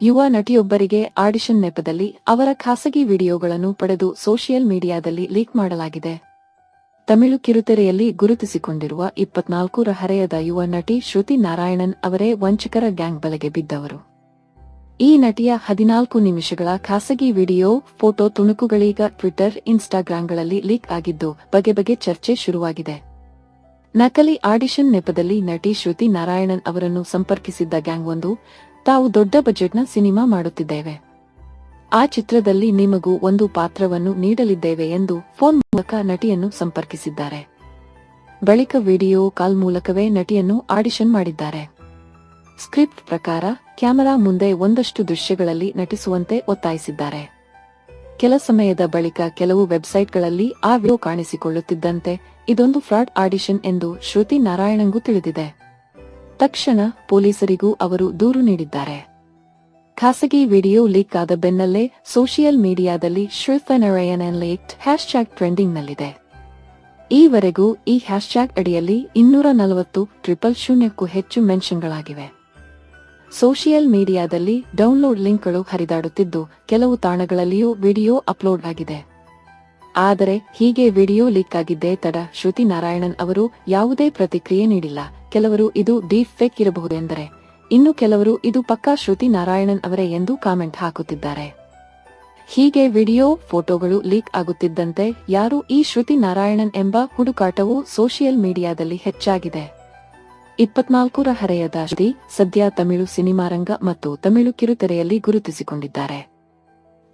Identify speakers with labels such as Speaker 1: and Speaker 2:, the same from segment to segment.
Speaker 1: ಯುವ ನಟಿಯೊಬ್ಬರಿಗೆ ಆಡಿಷನ್ ನೆಪದಲ್ಲಿ ಅವರ ಖಾಸಗಿ ವಿಡಿಯೋಗಳನ್ನು ಪಡೆದು ಸೋಷಿಯಲ್ ಮೀಡಿಯಾದಲ್ಲಿ ಲೀಕ್ ಮಾಡಲಾಗಿದೆ. ತಮಿಳು ಕಿರುತೆರೆಯಲ್ಲಿ ಗುರುತಿಸಿಕೊಂಡಿರುವ ಇಪ್ಪತ್ನಾಲ್ಕೂರ ಹರೆಯದ ಯುವ ನಟಿ ಶ್ರುತಿ ನಾರಾಯಣನ್ ಅವರೇ ವಂಚಕರ ಗ್ಯಾಂಗ್ ಬಲೆಗೆ ಬಿದ್ದವರು. ಈ ನಟಿಯ ಹದಿನಾಲ್ಕು ನಿಮಿಷಗಳ ಖಾಸಗಿ ವಿಡಿಯೋ, ಫೋಟೋ ತುಣುಕುಗಳೀಗ ಟ್ವಿಟರ್, ಇನ್ಸ್ಟಾಗ್ರಾಂಗಳಲ್ಲಿ ಲೀಕ್ ಆಗಿದ್ದು ಬಗೆ ಬಗೆ ಚರ್ಚೆ ಶುರುವಾಗಿದೆ. ನಕಲಿ ಆಡಿಷನ್ ನೆಪದಲ್ಲಿ ನಟಿ ಶ್ರುತಿ ನಾರಾಯಣನ್ ಅವರನ್ನು ಸಂಪರ್ಕಿಸಿದ್ದ ಗ್ಯಾಂಗ್ ಒಂದು ತಾವು ದೊಡ್ಡ ಬಜೆಟ್ನ ಸಿನಿಮಾ ಮಾಡುತ್ತಿದ್ದೇವೆ. ಆ ಚಿತ್ರದಲ್ಲಿ ನಿಮಗೂ ಒಂದು ಪಾತ್ರವನ್ನು ನೀಡಲಿದ್ದೇವೆ ಎಂದು ಫೋನ್ ಮೂಲಕ ನಟಿಯನ್ನು ಸಂಪರ್ಕಿಸಿದ್ದಾರೆ. ಬಳಿಕ ವಿಡಿಯೋ ಕಾಲ್ ಮೂಲಕವೇ ನಟಿಯನ್ನು ಆಡಿಷನ್ ಮಾಡಿದ್ದಾರೆ. ಸ್ಕ್ರಿಪ್ಟ್ ಪ್ರಕಾರ ಕ್ಯಾಮೆರಾ ಮುಂದೆ ಒಂದಷ್ಟು ದೃಶ್ಯಗಳಲ್ಲಿ ನಟಿಸುವಂತೆ ಒತ್ತಾಯಿಸಿದ್ದಾರೆ. ಕೆಲ ಸಮಯದ ಬಳಿಕ ಕೆಲವು ವೆಬ್ಸೈಟ್ಗಳಲ್ಲಿ ಆ ವಿಡಿಯೋ ಕಾಣಿಸಿಕೊಳ್ಳುತ್ತಿದ್ದಂತೆ ಇದೊಂದು ಫ್ರಾಡ್ ಆಡಿಷನ್ ಎಂದು ಶ್ರುತಿ ನಾರಾಯಣಂಗೂ ತಿಳಿದಿದೆ. ತಕ್ಷಣ ಪೊಲೀಸರಿಗೂ ಅವರು ದೂರು ನೀಡಿದ್ದಾರೆ. ಖಾಸಗಿ ವಿಡಿಯೋ ಲೀಕ್ ಆದ ಬೆನ್ನಲ್ಲೇ ಸೋಷಿಯಲ್ ಮೀಡಿಯಾದಲ್ಲಿ ಶ್ರೀಫನರಯನ್ ಲೇಟ್ ಹ್ಯಾಶ್ಟ್ಯಾಗ್ ಟ್ರೆಂಡಿಂಗ್ನಲ್ಲಿದೆ. ಈವರೆಗೂ ಈ ಹ್ಯಾಶ್ಟ್ಯಾಗ್ ಅಡಿಯಲ್ಲಿ ಇನ್ನೂರ ನಲವತ್ತು ಟ್ರಿಪಲ್ ಶೂನ್ಯಕ್ಕೂ ಹೆಚ್ಚು ಮೆನ್ಷನ್ಗಳಾಗಿವೆ. ಸೋಷಿಯಲ್ ಮೀಡಿಯಾದಲ್ಲಿ ಡೌನ್ಲೋಡ್ ಲಿಂಕ್ಗಳು ಹರಿದಾಡುತ್ತಿದ್ದು, ಕೆಲವು ತಾಣಗಳಲ್ಲಿಯೂ ವಿಡಿಯೋ ಅಪ್ಲೋಡ್ ಆಗಿದೆ. ಆದರೆ ಹೀಗೆ ವಿಡಿಯೋ ಲೀಕ್ ಆಗಿದ್ದೇ ತಡ. ಶ್ರುತಿ ನಾರಾಯಣನ್ ಅವರು ಯಾವುದೇ ಪ್ರತಿಕ್ರಿಯೆ ನೀಡಿಲ್ಲ. ಕೆಲವರು ಇದು ಡೀಪ್ ಫೇಕ್ ಇರಬಹುದೆಂದರೆ. ಇನ್ನು ಕೆಲವರು ಇದು ಪಕ್ಕಾ ಶ್ರುತಿ ನಾರಾಯಣನ್ ಅವರೇ ಎಂದು ಕಾಮೆಂಟ್ ಹಾಕುತ್ತಿದ್ದಾರೆ. ಹೀಗೆ ವಿಡಿಯೋ, ಫೋಟೋಗಳು ಲೀಕ್ ಆಗುತ್ತಿದ್ದಂತೆ ಯಾರು ಈ ಶ್ರುತಿ ನಾರಾಯಣನ್ ಎಂಬ ಹುಡುಕಾಟವು ಸೋಷಿಯಲ್ ಮೀಡಿಯಾದಲ್ಲಿ ಹೆಚ್ಚಾಗಿದೆ. ಇಪ್ಪತ್ನಾಲ್ಕರ ಹರೆಯದ ಶ್ರುತಿ ಸದ್ಯ ತಮಿಳು ಸಿನಿಮಾರಂಗ ಮತ್ತು ತಮಿಳು ಕಿರುತೆರೆಯಲ್ಲಿ ಗುರುತಿಸಿಕೊಂಡಿದ್ದಾರೆ.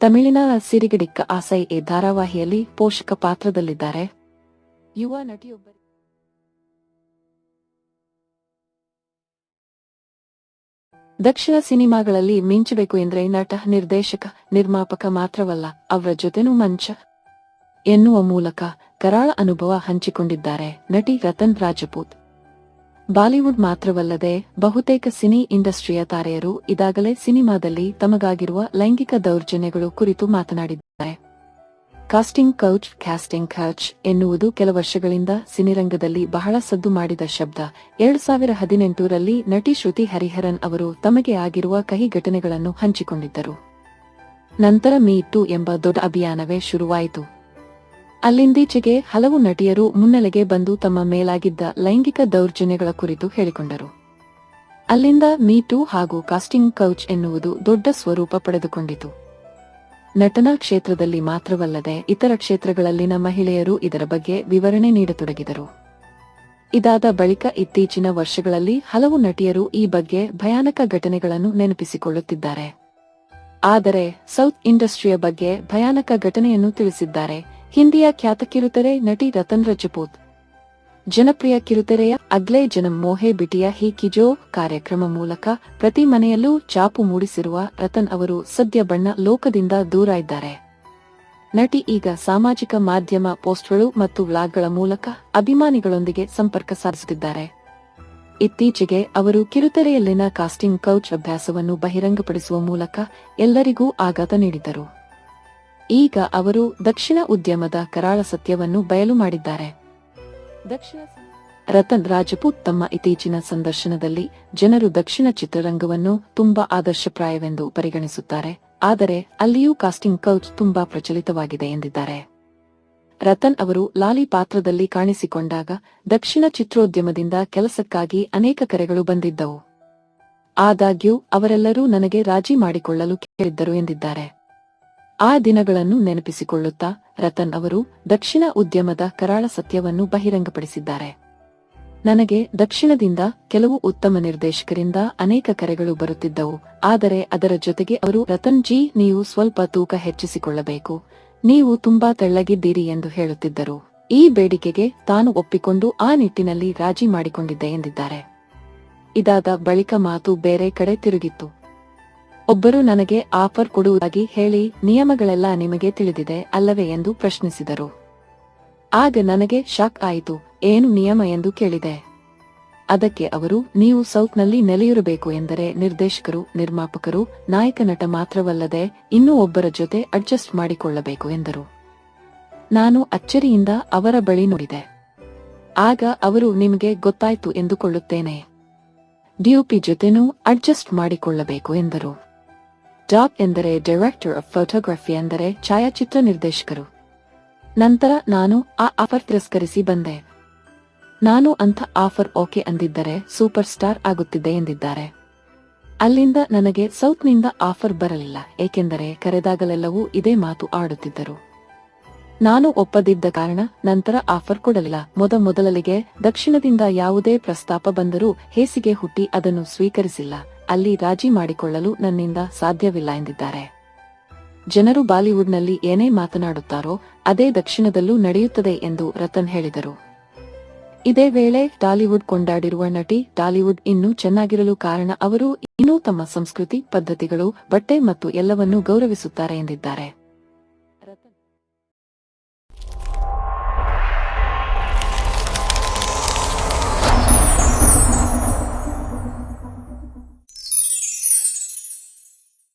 Speaker 1: ತಮಿಳಿನ ಸಿರಿಗಿಡಿಕ್ಕ ಆಸೈ ಈ ಧಾರಾವಾಹಿಯಲ್ಲಿ ಪೋಷಕ ಪಾತ್ರದಲ್ಲಿದ್ದಾರೆ. ಯುವ ನಟಿಯೊಬ್ಬರು ದಕ್ಷಿಣ ಸಿನಿಮಾಗಳಲ್ಲಿ ಮಿಂಚಬೇಕು ಎಂದ್ರೆ ನಟ, ನಿರ್ದೇಶಕ, ನಿರ್ಮಾಪಕ ಮಾತ್ರವಲ್ಲ, ಅವರ ಜೊತೆನೂ ಮಂಚ ಎನ್ನುವ ಮೂಲಕ ಕರಾಳ ಅನುಭವ ಹಂಚಿಕೊಂಡಿದ್ದಾರೆ ನಟಿ ರತನ್ ರಾಜಪೂತ್. ಬಾಲಿವುಡ್ ಮಾತ್ರವಲ್ಲದೆ ಬಹುತೇಕ ಸಿನಿ ಇಂಡಸ್ಟ್ರಿಯ ತಾರೆಯರು ಇದಾಗಲೇ ಸಿನಿಮಾದಲ್ಲಿ ತಮಗಾಗಿರುವ ಲೈಂಗಿಕ ದೌರ್ಜನ್ಯಗಳು ಕುರಿತು ಮಾತನಾಡಿದ್ದಾರೆ. ಕಾಸ್ಟಿಂಗ್ ಕೌಚ್, ಕ್ಯಾಸ್ಟಿಂಗ್ ಕೌಚ್ ಎನ್ನುವುದು ಕೆಲ ವರ್ಷಗಳಿಂದ ಸಿನಿರಂಗದಲ್ಲಿ ಬಹಳ ಸದ್ದು ಮಾಡಿದ ಶಬ್ದ. ಎರಡು ಸಾವಿರ ಹದಿನೆಂಟರಲ್ಲಿ ನಟಿ ಶ್ರುತಿ ಹರಿಹರನ್ ಅವರು ತಮಗೆ ಆಗಿರುವ ಕಹಿ ಘಟನೆಗಳನ್ನು ಹಂಚಿಕೊಂಡಿದ್ದರು. ನಂತರ ಮೀ ಟು ಎಂಬ ದೊಡ್ಡ ಅಭಿಯಾನವೇ ಶುರುವಾಯಿತು. ಅಲ್ಲಿಂದೀಚೆಗೆ ಹಲವು ನಟಿಯರು ಮುನ್ನೆಲೆಗೆ ಬಂದು ತಮ್ಮ ಮೇಲಾಗಿದ್ದ ಲೈಂಗಿಕ ದೌರ್ಜನ್ಯಗಳ ಕುರಿತು ಹೇಳಿಕೊಂಡರು. ಅಲ್ಲಿಂದ ಮೀಟು ಹಾಗೂ ಕಾಸ್ಟಿಂಗ್ ಕೌಚ್ ಎನ್ನುವುದು ದೊಡ್ಡ ಸ್ವರೂಪ ಪಡೆದುಕೊಂಡಿತು. ನಟನಾ ಕ್ಷೇತ್ರದಲ್ಲಿ ಮಾತ್ರವಲ್ಲದೆ ಇತರ ಕ್ಷೇತ್ರಗಳಲ್ಲಿನ ಮಹಿಳೆಯರು ಇದರ ಬಗ್ಗೆ ವಿವರಣೆ ನೀಡತೊಡಗಿದರು. ಇದಾದ ಬಳಿಕ ಇತ್ತೀಚಿನ ವರ್ಷಗಳಲ್ಲಿ ಹಲವು ನಟಿಯರು ಈ ಬಗ್ಗೆ ಭಯಾನಕ ಘಟನೆಗಳನ್ನು ನೆನಪಿಸಿಕೊಳ್ಳುತ್ತಿದ್ದಾರೆ. ಆದರೆ ಸೌತ್ ಇಂಡಸ್ಟ್ರಿಯ ಬಗ್ಗೆ ಭಯಾನಕ ಘಟನೆಯನ್ನು ತಿಳಿಸಿದ್ದಾರೆ. ಹಿಂದಿಯ ಖ್ಯಾತ ಕಿರುತೆರೆ ನಟಿ ರತನ್ ರಜಪೂತ್. ಜನಪ್ರಿಯ ಕಿರುತೆರೆಯ ಅಗ್ಲೇ ಜನಂ ಮೋಹೆ ಬಿಟಿಯ ಹಿ ಕಿಜೋ ಕಾರ್ಯಕ್ರಮ ಮೂಲಕ ಪ್ರತಿ ಮನೆಯಲ್ಲೂ ಚಾಪು ಮೂಡಿಸಿರುವ ರತನ್ ಅವರು ಸದ್ಯ ಬಣ್ಣ ಲೋಕದಿಂದ ದೂರ ಇದ್ದಾರೆ. ನಟಿ ಈಗ ಸಾಮಾಜಿಕ ಮಾಧ್ಯಮ ಪೋಸ್ಟ್ಗಳು ಮತ್ತು ವ್ಲಾಗ್ಗಳ ಮೂಲಕ ಅಭಿಮಾನಿಗಳೊಂದಿಗೆ ಸಂಪರ್ಕ ಸಾಧಿಸುತ್ತಿದ್ದಾರೆ. ಇತ್ತೀಚೆಗೆ ಅವರು ಕಿರುತೆರೆಯಲ್ಲಿನ ಕಾಸ್ಟಿಂಗ್ ಕೌಚ್ ಅಭ್ಯಾಸವನ್ನು ಬಹಿರಂಗಪಡಿಸುವ ಮೂಲಕ ಎಲ್ಲರಿಗೂ ಆಘಾತ ನೀಡಿದರು ಈಗ ಅವರು ದಕ್ಷಿಣ ಉದ್ಯಮದ ಕರಾಳ ಸತ್ಯವನ್ನು ಬಯಲು ಮಾಡಿದ್ದಾರೆ. ದಕ್ಷಿಣ ರತನ್ ರಾಜಪೂತ್ ತಮ್ಮ ಇತ್ತೀಚಿನ ಸಂದರ್ಶನದಲ್ಲಿ ಜನರು ದಕ್ಷಿಣ ಚಿತ್ರರಂಗವನ್ನು ತುಂಬಾ ಆದರ್ಶಪ್ರಾಯವೆಂದು ಪರಿಗಣಿಸುತ್ತಾರೆ, ಆದರೆ ಅಲ್ಲಿಯೂ ಕಾಸ್ಟಿಂಗ್ ಕೌಚ್ ತುಂಬಾ ಪ್ರಚಲಿತವಾಗಿದೆ ಎಂದಿದ್ದಾರೆ. ರತನ್ ಅವರು ಲಾಲಿ ಪಾತ್ರದಲ್ಲಿ ಕಾಣಿಸಿಕೊಂಡಾಗ ದಕ್ಷಿಣ ಚಿತ್ರೋದ್ಯಮದಿಂದ ಕೆಲಸಕ್ಕಾಗಿ ಅನೇಕ ಕರೆಗಳು ಬಂದಿದ್ದವು. ಆದಾಗ್ಯೂ, ಅವರೆಲ್ಲರೂ ನನಗೆ ರಾಜಿ ಮಾಡಿಕೊಳ್ಳಲು ಕೇಳಿದ್ದರು ಎಂದಿದ್ದಾರೆ. ಆ ದಿನಗಳನ್ನು ನೆನಪಿಸಿಕೊಳ್ಳುತ್ತಾ ರತನ್ ಅವರು ದಕ್ಷಿಣ ಉದ್ಯಮದ ಕರಾಳ ಸತ್ಯವನ್ನು ಬಹಿರಂಗಪಡಿಸಿದ್ದಾರೆ. ನನಗೆ ದಕ್ಷಿಣದಿಂದ ಕೆಲವು ಉತ್ತಮ ನಿರ್ದೇಶಕರಿಂದ ಅನೇಕ ಕರೆಗಳು ಬರುತ್ತಿದ್ದವು, ಆದರೆ ಅದರ ಜೊತೆಗೆ ಅವರು ರತನ್ ಜಿ ನೀವು ಸ್ವಲ್ಪ ತೂಕ ಹೆಚ್ಚಿಸಿಕೊಳ್ಳಬೇಕು ನೀವು ತುಂಬಾ ತೆಳ್ಳಗಿದ್ದೀರಿ ಎಂದು ಹೇಳುತ್ತಿದ್ದರು. ಈ ಬೇಡಿಕೆಗೆ ತಾನು ಒಪ್ಪಿಕೊಂಡು ಆ ನಿಟ್ಟಿನಲ್ಲಿ ರಾಜಿ ಮಾಡಿಕೊಂಡಿದ್ದೆ ಎಂದಿದ್ದಾರೆ. ಇದಾದ ಬಳಿಕ ಮಾತು ಬೇರೆ ಕಡೆ ತಿರುಗಿತ್ತು. ಒಬ್ಬರು ನನಗೆ ಆಫರ್ ಕೊಡುವುದಾಗಿ ಹೇಳಿ ನಿಯಮಗಳೆಲ್ಲ ನಿಮಗೆ ತಿಳಿದಿದೆ ಅಲ್ಲವೇ ಎಂದು ಪ್ರಶ್ನಿಸಿದರು. ಆಗ ನನಗೆ ಶಾಕ್ ಆಯಿತು, ಏನು ನಿಯಮ ಎಂದು ಕೇಳಿದೆ. ಅದಕ್ಕೆ ಅವರು, ನೀವು ಸೌತ್ನಲ್ಲಿ ನೆಲೆಯಿರಬೇಕು ಎಂದರೆ ನಿರ್ದೇಶಕರು, ನಿರ್ಮಾಪಕರು, ನಾಯಕ ನಟ ಮಾತ್ರವಲ್ಲದೆ ಇನ್ನೂ ಒಬ್ಬರ ಜೊತೆ ಅಡ್ಜಸ್ಟ್ ಮಾಡಿಕೊಳ್ಳಬೇಕು, ಎಂದರು. ನಾನು ಅಚ್ಚರಿಯಿಂದ ಅವರ ಬಳಿ ನೋಡಿದೆ. ಆಗ ಅವರು ನಿಮಗೆ ಗೊತ್ತಾಯ್ತು ಎಂದುಕೊಳ್ಳುತ್ತೇನೆ. ಡಿಯುಪಿ ಜೊತೆನೂ ಅಡ್ಜಸ್ಟ್ ಮಾಡಿಕೊಳ್ಳಬೇಕು, ಎಂದರು. ಡಾಕ್ ಎಂದರೆ ಡೈರೆಕ್ಟರ್ ಆಫ್ ಫೋಟೋಗ್ರಫಿ ಎಂದರೆ ಛಾಯಾಚಿತ್ರ ನಿರ್ದೇಶಕರು. ನಂತರ ನಾನು ಆ ಆಫರ್ ತಿರಸ್ಕರಿಸಿ ಬಂದೆ. ನಾನು ಅಂಥ ಆಫರ್ ಓಕೆ ಅಂದಿದ್ದರೆ ಸೂಪರ್ ಸ್ಟಾರ್ ಆಗುತ್ತಿದ್ದೆ ಎಂದಿದ್ದಾರೆ. ಅಲ್ಲಿಂದ ನನಗೆ ಸೌತ್ನಿಂದ ಆಫರ್ ಬರಲಿಲ್ಲ, ಏಕೆಂದರೆ ಕರೆದಾಗಲೆಲ್ಲವೂ ಇದೇ ಮಾತು ಆಡುತ್ತಿದ್ದರು. ನಾನು ಒಪ್ಪದಿದ್ದ ಕಾರಣ ನಂತರ ಆಫರ್ ಕೊಡಲಿಲ್ಲ. ಮೊದ ಮೊದಲಲಿಗೆ ದಕ್ಷಿಣದಿಂದ ಯಾವುದೇ ಪ್ರಸ್ತಾಪ ಬಂದರೂ ಹೇಸಿಗೆ ಹುಟ್ಟಿ ಅದನ್ನು ಸ್ವೀಕರಿಸಿಲ್ಲ. ಅಲ್ಲಿ ರಾಜಿ ಮಾಡಿಕೊಳ್ಳಲು ನನ್ನಿಂದ ಸಾಧ್ಯವಿಲ್ಲ ಎಂದಿದ್ದಾರೆ. ಜನರು ಬಾಲಿವುಡ್ನಲ್ಲಿ ಏನೇ ಮಾತನಾಡುತ್ತಾರೋ ಅದೇ ದಕ್ಷಿಣದಲ್ಲೂ ನಡೆಯುತ್ತದೆ ಎಂದು ರತನ್ ಹೇಳಿದರು. ಇದೇ ವೇಳೆ ಟಾಲಿವುಡ್ ಕೊಂಡಾಡಿರುವ ನಟಿ ಟಾಲಿವುಡ್ ಇನ್ನೂ ಚೆನ್ನಾಗಿರಲು ಕಾರಣ ಅವರು ಇನ್ನೂ ತಮ್ಮ ಸಂಸ್ಕೃತಿ, ಪದ್ಧತಿಗಳು, ಬಟ್ಟೆ ಮತ್ತು ಎಲ್ಲವನ್ನೂ ಗೌರವಿಸುತ್ತಾರೆ ಎಂದಿದ್ದಾರೆ.